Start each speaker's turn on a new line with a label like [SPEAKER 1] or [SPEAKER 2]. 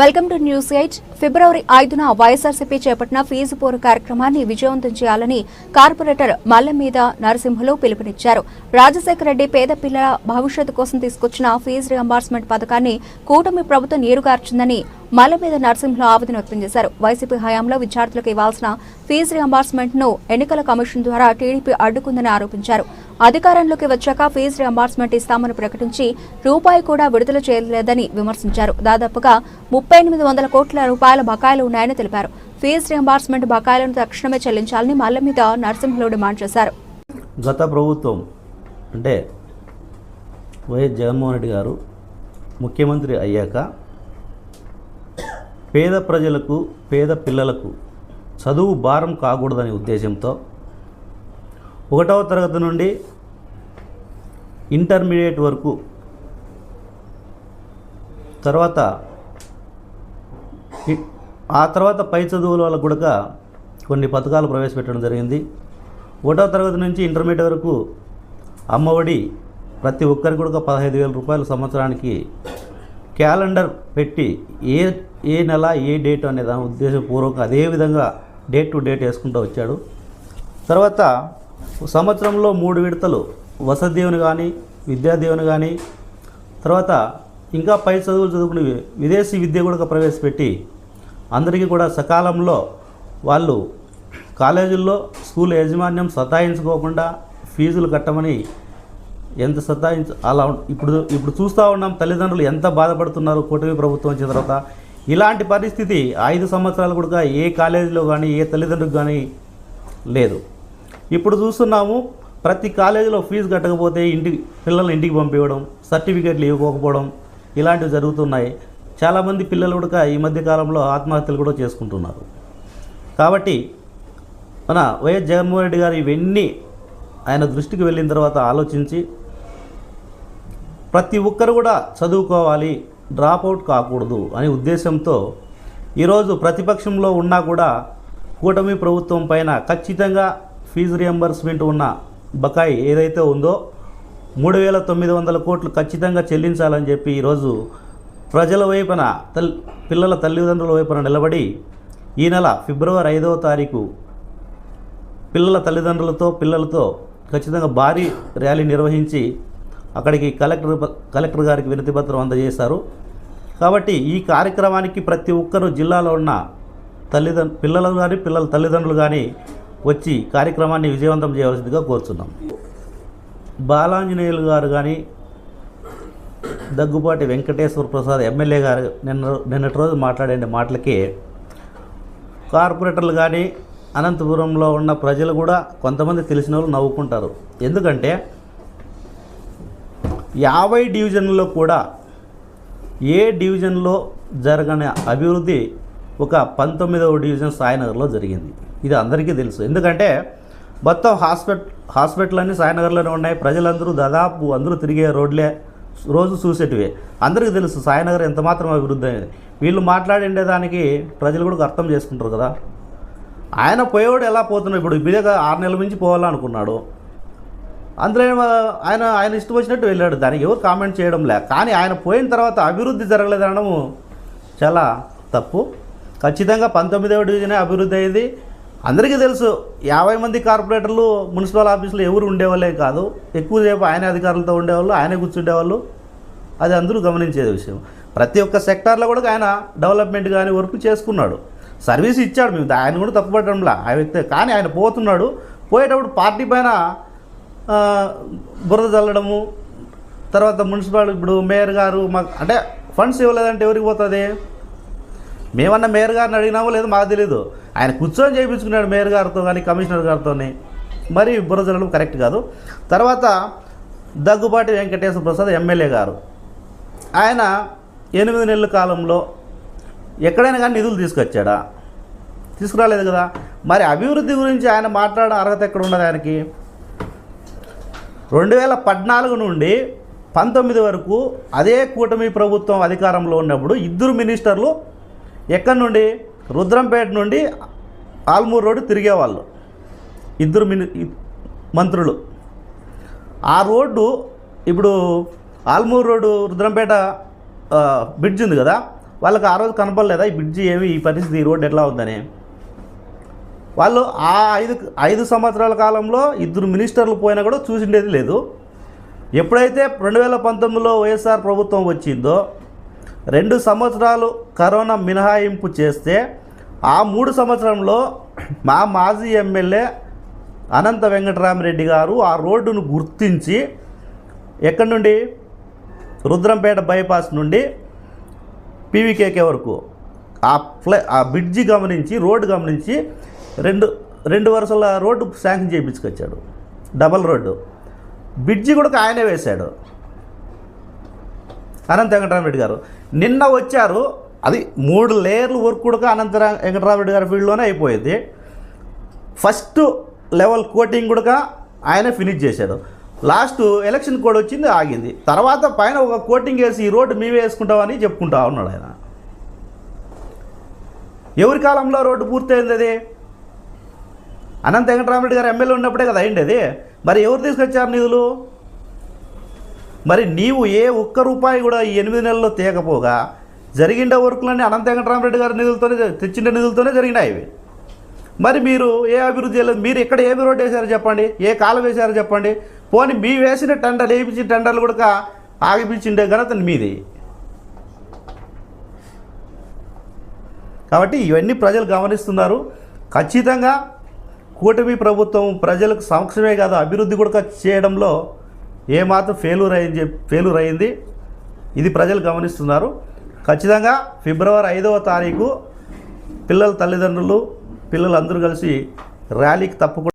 [SPEAKER 1] Welcome to news eight. ఫిబ్రవరి ఐదున వైఎస్ఆర్సీపీ చేపట్టిన fee పోరు కార్యక్రమాన్ని విజయవంతం చేయాలని కార్పొరేటర్ మల్లె మీద నరసింహులు పిలుపునిచ్చారు. రాజశేఖర రెడ్డి పేద పిల్లల భవిష్యత్తు కోసం తీసుకొచ్చిన ఫీజు రియంబార్స్మెంట్ పథకాన్ని కూటమి ప్రభుత్వం నీరుగార్చిందని మల్లమీద నరసింహులు ఆవేదన వ్యక్తం చేశారు. వైసీపీ హయాంలో విద్యార్థులకు ఇవ్వాల్సిన ఫీజు రియంబార్స్మెంట్ను ఎన్నికల కమిషన్ ద్వారా టీడీపీ అడ్డుకుందని ఆరోపించారు. అధికారంలోకి వచ్చాక ఫీజు రియంబార్స్మెంట్ ఇస్తామని ప్రకటించి రూపాయి కూడా విడుదల చేయలేదని విమర్శించారు. దాదాపుగా ముప్పై ఎనిమిది వందల కోట్ల రూపాయల బకాయిలు ఉన్నాయని తెలిపారు. ఫీజు రియంబార్స్మెంట్ బకాయిలను తక్షణమే చెల్లించాలని మల్లమీద నరసింహులు డిమాండ్ చేశారు.
[SPEAKER 2] గత ప్రభుత్వం అంటే వైఎస్ జగన్మోహన్ రెడ్డి గారు ముఖ్యమంత్రి అయ్యాక పేద ప్రజలకు పేద పిల్లలకు చదువు భారం కాకూడదనే ఉద్దేశంతో ఒకటవ తరగతి నుండి ఇంటర్మీడియట్ వరకు తర్వాత ఆ తర్వాత పై చదువుల వాళ్ళకు కూడా కొన్ని పథకాలు ప్రవేశపెట్టడం జరిగింది. ఒకటో తరగతి నుంచి ఇంటర్మీడియట్ వరకు అమ్మఒడి ప్రతి ఒక్కరికి కూడా పదహైదు వేల రూపాయలు సంవత్సరానికి క్యాలెండర్ పెట్టి ఏ ఏ నెల ఏ డేట్ అనే దాని ఉద్దేశపూర్వక అదే విధంగా డేట్ టు డేట్ వేసుకుంటూ వచ్చాడు. తర్వాత సంవత్సరంలో మూడు విడతలు వసతి కానీ విద్యాదీవెన కానీ తర్వాత ఇంకా పై చదువులు చదువుకుని విదేశీ విద్య కూడా ప్రవేశపెట్టి అందరికీ కూడా సకాలంలో వాళ్ళు కాలేజీల్లో స్కూల్ యాజమాన్యం సతాయించుకోకుండా ఫీజులు కట్టమని ఎంత సతాయించ అలా ఇప్పుడు ఇప్పుడు చూస్తూ ఉన్నాం తల్లిదండ్రులు ఎంత బాధపడుతున్నారు కూటమి ప్రభుత్వం వచ్చిన తర్వాత. ఇలాంటి పరిస్థితి ఐదు సంవత్సరాలు కూడా ఏ కాలేజీలో కానీ ఏ తల్లిదండ్రులకు కానీ లేదు. ఇప్పుడు చూస్తున్నాము ప్రతి కాలేజీలో ఫీజు కట్టకపోతే ఇంటికి పిల్లల్ని ఇంటికి పంపించడం సర్టిఫికేట్లు ఇవ్వకపోవడం ఇలాంటివి జరుగుతున్నాయి. చాలామంది పిల్లలు కూడా ఈ మధ్య కాలంలో ఆత్మహత్యలు కూడా చేసుకుంటున్నారు. కాబట్టి మన వైఎస్ జగన్మోహన్ రెడ్డి గారు ఇవన్నీ ఆయన దృష్టికి వెళ్ళిన తర్వాత ఆలోచించి ప్రతి ఒక్కరు కూడా చదువుకోవాలి డ్రాప్ అవుట్ కాకూడదు అనే ఉద్దేశంతో ఈరోజు ప్రతిపక్షంలో ఉన్నా కూడా కూటమి ప్రభుత్వం పైన ఖచ్చితంగా ఫీజు రియంబర్స్మెంట్ ఉన్న బకాయి ఏదైతే ఉందో మూడు వేల తొమ్మిది వందల కోట్లు ఖచ్చితంగా చెల్లించాలని చెప్పి ఈరోజు ప్రజల వైపున తల్ పిల్లల తల్లిదండ్రుల వైపున నిలబడి ఈ నెల ఫిబ్రవరి ఐదవ తారీఖు పిల్లల తల్లిదండ్రులతో పిల్లలతో ఖచ్చితంగా భారీ ర్యాలీ నిర్వహించి అక్కడికి కలెక్టర్ కలెక్టర్ గారికి వినతి పత్రం అందజేశారు. కాబట్టి ఈ కార్యక్రమానికి ప్రతి ఒక్కరూ జిల్లాలో ఉన్న తల్లిదండ్రు పిల్లలు కానీ పిల్లల తల్లిదండ్రులు కానీ వచ్చి కార్యక్రమాన్ని విజయవంతం చేయవలసిందిగా కోరుచున్నాం. బాలాంజనేయులు గారు కానీ దగ్గుపాటి వెంకటేశ్వర ప్రసాద్ ఎమ్మెల్యే గారు నిన్న నిన్నటి రోజు మాట్లాడే మాటలకి కార్పొరేటర్లు కానీ అనంతపురంలో ఉన్న ప్రజలు కూడా కొంతమంది తెలిసిన వాళ్ళు నవ్వుకుంటారు. ఎందుకంటే యాభై డివిజన్లో కూడా ఏ డివిజన్లో జరగని అభివృద్ధి ఒక పంతొమ్మిదవ డివిజన్ సాయినగర్లో జరిగింది. ఇది అందరికీ తెలుసు. ఎందుకంటే మొత్తం హాస్పిటల్ హాస్పిటల్ అన్నీ సాయినగర్లోనే ఉన్నాయి. ప్రజలందరూ దాదాపు అందరూ తిరిగే రోడ్లే రోజు చూసేటివే. అందరికీ తెలుసు సాయినగర్ ఎంత మాత్రం అభివృద్ధి అనేది వీళ్ళు మాట్లాడిండేదానికి ప్రజలు కూడా అర్థం చేసుకుంటారు కదా. ఆయన పోయేవాడు ఎలా పోతున్నాడు? ఇప్పుడు ఇప్పుడే ఆరు నెలల నుంచి పోవాలనుకున్నాడు. అందులో ఏమో ఆయన ఆయన ఇష్టం వచ్చినట్టు వెళ్ళాడు. దానికి ఎవరు కామెంట్ చేయడం లే. కానీ ఆయన పోయిన తర్వాత అభివృద్ధి జరగలేదనడము చాలా తప్పు. ఖచ్చితంగా పంతొమ్మిదవ డివిజనే అభివృద్ధి అయింది అందరికీ తెలుసు యాభై మంది కార్పొరేటర్లు మున్సిపల్ ఆఫీసులో ఎవరు ఉండేవాళ్ళే కాదు. ఎక్కువసేపు ఆయన అధికారులతో ఉండేవాళ్ళు ఆయనే కూర్చుండేవాళ్ళు. అది అందరూ గమనించేది విషయం. ప్రతి ఒక్క సెక్టార్లో కూడా ఆయన డెవలప్మెంట్ కానీ వర్క్ చేసుకున్నాడు. సర్వీస్ ఇచ్చాడు. మేము ఆయన కూడా తప్పుపడడంలా. ఆ వ్యక్తి కానీ ఆయన పోతున్నాడు. పోయేటప్పుడు పార్టీ పైన బురద చల్లడము తర్వాత మున్సిపాల్ ఇప్పుడు మేయర్ గారు మాకు అంటే ఫండ్స్ ఇవ్వలేదంటే ఎవరికి పోతుంది? మేమన్నా మేయర్ గారిని అడిగినామో లేదో మాకు తెలియదు ఆయన కూర్చొని చేయించుకున్నాడు మేయర్ గారితో కానీ కమిషనర్ గారితో మరి బురద చల్లడం కరెక్ట్ కాదు. తర్వాత దగ్గుబాటి వెంకటేశ్వర ప్రసాద్ ఎమ్మెల్యే గారు. ఆయన ఎనిమిది నెలల కాలంలో ఎక్కడైనా కానీ నిధులు తీసుకొచ్చాడా? తీసుకురాలేదు కదా. మరి అభివృద్ధి గురించి ఆయన మాట్లాడడం అర్హత ఎక్కడ ఉండదు ఆయనకి? రెండు వేల పద్నాలుగు నుండి పంతొమ్మిది వరకు అదే కూటమి ప్రభుత్వం అధికారంలో ఉన్నప్పుడు ఇద్దరు మినిస్టర్లు ఎక్కడి నుండి? రుద్రంపేట నుండి ఆల్మూరు రోడ్డు తిరిగేవాళ్ళు. ఇద్దరు మిని మంత్రులు. ఆ రోడ్డు ఇప్పుడు ఆల్మూరు రోడ్డు రుద్రంపేట బ్రిడ్జ్ ఉంది కదా? వాళ్ళకి ఆ రోజు కనపడలేదా? ఈ బ్రిడ్జి ఏమి ఈ పరిస్థితి ఈ రోడ్డు ఎట్లా ఉందని? వాళ్ళు ఆ ఐదు ఐదు సంవత్సరాల కాలంలో ఇద్దరు మినిస్టర్లు పోయినా కూడా చూసిండేది లేదు. ఎప్పుడైతే రెండు వేల పంతొమ్మిదిలో వైఎస్ఆర్ ప్రభుత్వం వచ్చిందో రెండు సంవత్సరాలు కరోనా మినహాయింపు చేస్తే ఆ మూడు సంవత్సరంలో మా మాజీ ఎమ్మెల్యే అనంత వెంకటరామరెడ్డి గారు ఆ రోడ్డును గుర్తించి ఎక్కడి నుండి? రుద్రంపేట బైపాస్ నుండి పీవీకేకే వరకు. ఆ ఫ్లై ఆ బ్రిడ్జి గమనించి రోడ్డు గమనించి రెండు రెండు వరుసల road sanction చేయించుకొచ్చాడు. Double road. Bridge కూడా ఆయనే వేశాడు. అనంత వెంకటరామరెడ్డి గారు. నిన్న వచ్చారు. అది మూడు లేయర్లు వర్క్ కూడా అనంత వెంకటరామరెడ్డి గారి ఫీల్డ్లోనే అయిపోయింది. ఫస్ట్ లెవెల్ కోటింగ్ కూడా ఆయన ఫినిష్ చేశాడు. లాస్ట్ ఎలక్షన్ కోడ్ వచ్చింది ఆగింది. తర్వాత పైన ఒక కోటింగ్ వేసి ఈ రోడ్డు మేమే వేసుకుంటామని చెప్పుకుంటా ఉన్నాడు ఆయన. ఎవరి కాలంలో రోడ్డు పూర్తయింది అది? అనంత వెంకటరామరెడ్డి గారు ఎమ్మెల్యే ఉన్నప్పుడే కదా అయింది అది? మరి ఎవరు తీసుకొచ్చారు నిధులు? మరి నీవు ఏ ఒక్క రూపాయి కూడా ఈ ఎనిమిది నెలల్లో తేకపోగా జరిగిండే వర్కులన్నీ అనంత వెంకటరామరెడ్డి గారి నిధులతోనే తెచ్చిన నిధులతోనే జరిగినాయి ఇవి. మరి మీరు ఏ అభివృద్ధి చేయలేదు? మీరు ఎక్కడ ఏమి రోడ్డు వేశారో చెప్పండి ఏ కాలం వేశారో చెప్పండి. పోనీ మీ వేసిన టెండర్లు వేయించిన టెండర్లు కూడా ఆగిపించిండే ఘనత మీది. కాబట్టి ఇవన్నీ ప్రజలు గమనిస్తున్నారు. ఖచ్చితంగా కూటమి ప్రభుత్వం ప్రజలకు సంక్షేమే కాదు అభివృద్ధి కూడా చేయడంలో ఏమాత్రం ఫెయిల్యూర్ అయింది ఫెయిల్యూర్ అయింది. ఇది ప్రజలు గమనిస్తున్నారు. ఖచ్చితంగా ఫిబ్రవరి ఐదవ తారీఖు పిల్లల తల్లిదండ్రులు పిల్లలందరూ కలిసి ర్యాలీకి తప్పకుండా